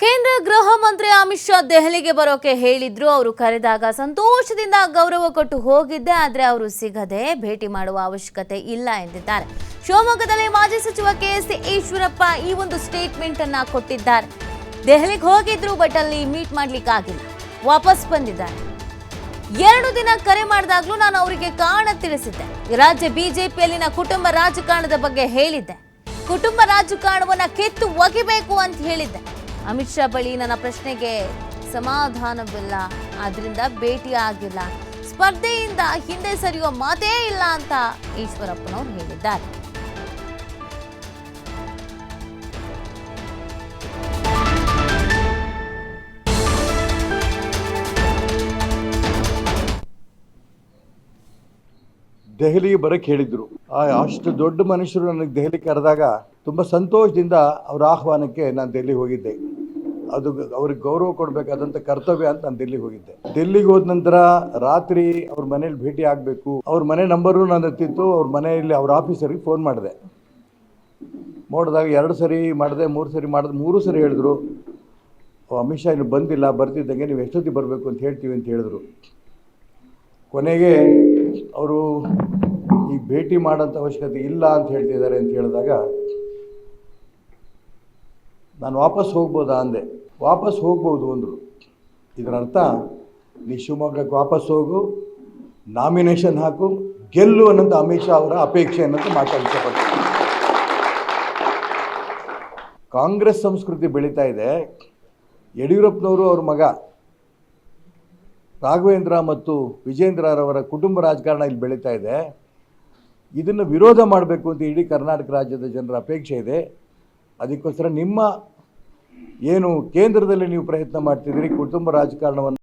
ಕೇಂದ್ರ ಗೃಹ ಮಂತ್ರಿ ಅಮಿತ್ ಶಾ ದೆಹಲಿಗೆ ಬರೋಕೆ ಹೇಳಿದ್ರು. ಅವರು ಕರೆದಾಗ ಸಂತೋಷದಿಂದ ಗೌರವ ಕೊಟ್ಟು ಹೋಗಿದ್ದೆ, ಆದರೆ ಅವರು ಸಿಗದೆ ಭೇಟಿ ಮಾಡುವ ಅವಶ್ಯಕತೆ ಇಲ್ಲ ಎಂದಿದ್ದಾರೆ. ಶಿವಮೊಗ್ಗದಲ್ಲಿ ಮಾಜಿ ಸಚಿವ ಕೆ ಎಸ್ ಈಶ್ವರಪ್ಪ ಈ ಒಂದು ಸ್ಟೇಟ್ಮೆಂಟ್ ಅನ್ನ ಕೊಟ್ಟಿದ್ದಾರೆ. ದೆಹಲಿಗೆ ಹೋಗಿದ್ರು ಬಟ್ ಅಲ್ಲಿ ಮೀಟ್ ಮಾಡ್ಲಿಕ್ಕೆ ಆಗಿಲ್ಲ. ವಾಪಸ್ ಬಂದಿದ್ದಾರೆ. ಎರಡು ದಿನ ಕರೆ ಮಾಡಿದಾಗ್ಲೂ ನಾನು ಅವರಿಗೆ ಕಾರಣ ತಿಳಿಸಿದ್ದೆ. ರಾಜ್ಯ ಬಿಜೆಪಿಯಲ್ಲಿನ ಕುಟುಂಬ ರಾಜಕಾರಣದ ಬಗ್ಗೆ ಹೇಳಿದ್ದೆ. ಕುಟುಂಬ ರಾಜಕಾರಣವನ್ನ ಕೆತ್ತು ಒಗಿಬೇಕು ಅಂತ ಹೇಳಿದ್ದೆ. ಅಮಿತ್ ಶಾ ಬಳಿ ನನ್ನ ಪ್ರಶ್ನೆಗೆ ಸಮಾಧಾನವಿಲ್ಲ. ಆದ್ರಿಂದ ಭೇಟಿ ಆಗಿಲ್ಲ. ಸ್ಪರ್ಧೆಯಿಂದ ಹಿಂದೆ ಸರಿಯೋ ಮಾತೇ ಇಲ್ಲ ಅಂತ ಈಶ್ವರಪ್ಪನವರು ಹೇಳಿದ್ದಾರೆ. ದೆಹಲಿಗೆ ಬರಕ್ಕೆ ಹೇಳಿದ್ರು. ಆ ಅಷ್ಟು ದೊಡ್ಡ ಮನುಷ್ಯರು ನನಗೆ ದೆಹಲಿ ಕರೆದಾಗ ತುಂಬ ಸಂತೋಷದಿಂದ ಅವರ ಆಹ್ವಾನಕ್ಕೆ ನಾನು ದೆಹಲಿ ಹೋಗಿದ್ದೆ. ಅದು ಅವ್ರಿಗೆ ಗೌರವ ಕೊಡಬೇಕಾದಂಥ ಕರ್ತವ್ಯ ಅಂತ ನಾನು ದಿಲ್ಲಿಗೆ ಹೋಗಿದ್ದೆ. ದಿಲ್ಲಿಗೆ ಹೋದ ನಂತರ ರಾತ್ರಿ ಅವ್ರ ಮನೇಲಿ ಭೇಟಿ ಆಗಬೇಕು. ಅವ್ರ ಮನೆ ನಂಬರು ನನ್ನ ಹತ್ತಿತ್ತು ಅವ್ರ ಮನೆಯಲ್ಲಿ ಅವ್ರ ಆಫೀಸರಿಗೆ ಫೋನ್ ಮಾಡಿದೆ. ನೋಡಿದಾಗ ಎರಡು ಸರಿ ಮಾಡಿದೆ ಮೂರು ಸರಿ ಮಾಡಿದೆ ಮೂರು ಸರಿ ಹೇಳಿದ್ರು. "ಓ, ಅಮಿತ್ ಶಾ ಇನ್ನು ಬಂದಿಲ್ಲ ಬರ್ತಿದ್ದಂಗೆ ನೀವು ಎಷ್ಟೊತ್ತಿಗೆ ಬರಬೇಕು ಅಂತ ಹೇಳ್ತೀವಿ ಅಂತ ಹೇಳಿದ್ರು. ಕೊನೆಗೆ ಅವರು ಈ ಭೇಟಿ ಮಾಡೋಂಥ ಅವಶ್ಯಕತೆ ಇಲ್ಲ ಅಂತ ಹೇಳ್ತಿದ್ದಾರೆ ಅಂತ ಹೇಳಿದಾಗ ನಾನು ವಾಪಸ್ ಹೋಗ್ಬೋದಾ ಅಂದೆ. ವಾಪಸ್ ಹೋಗ್ಬೋದು ಅಂದರು. ಇದರ ಅರ್ಥ ನೀ ಶಿವಮೊಗ್ಗಕ್ಕೆ ವಾಪಸ್ ಹೋಗು ನಾಮಿನೇಷನ್ ಹಾಕು, ಗೆಲ್ಲು ಅನ್ನೋದು ಅಮಿತ್ ಶಾ ಅವರ ಅಪೇಕ್ಷೆ ಅನ್ನೋದು ಮಾತಾಡಿ ಕಾಂಗ್ರೆಸ್ ಸಂಸ್ಕೃತಿ ಬೆಳೀತಾ ಇದೆ. ಯಡಿಯೂರಪ್ಪನವರು ಅವ್ರ ಮಗ, ರಾಘವೇಂದ್ರ ಮತ್ತು ವಿಜೇಂದ್ರರವರ ಕುಟುಂಬ ರಾಜಕಾರಣ ಇಲ್ಲಿ ಬೆಳೀತಾ ಇದೆ. ಇದನ್ನು ವಿರೋಧ ಮಾಡಬೇಕು ಅಂತ ಇಡೀ ಕರ್ನಾಟಕ ರಾಜ್ಯದ ಜನರ ಅಪೇಕ್ಷೆ ಇದೆ. ಅದಕ್ಕೋಸ್ಕರ ನಿಮ್ಮ ಏನು ಕೇಂದ್ರದಲ್ಲಿ ನೀವು ಪ್ರಯತ್ನ ಮಾಡ್ತಿದ್ದೀರಿ ಕುಟುಂಬ ರಾಜಕಾರಣವನ್ನು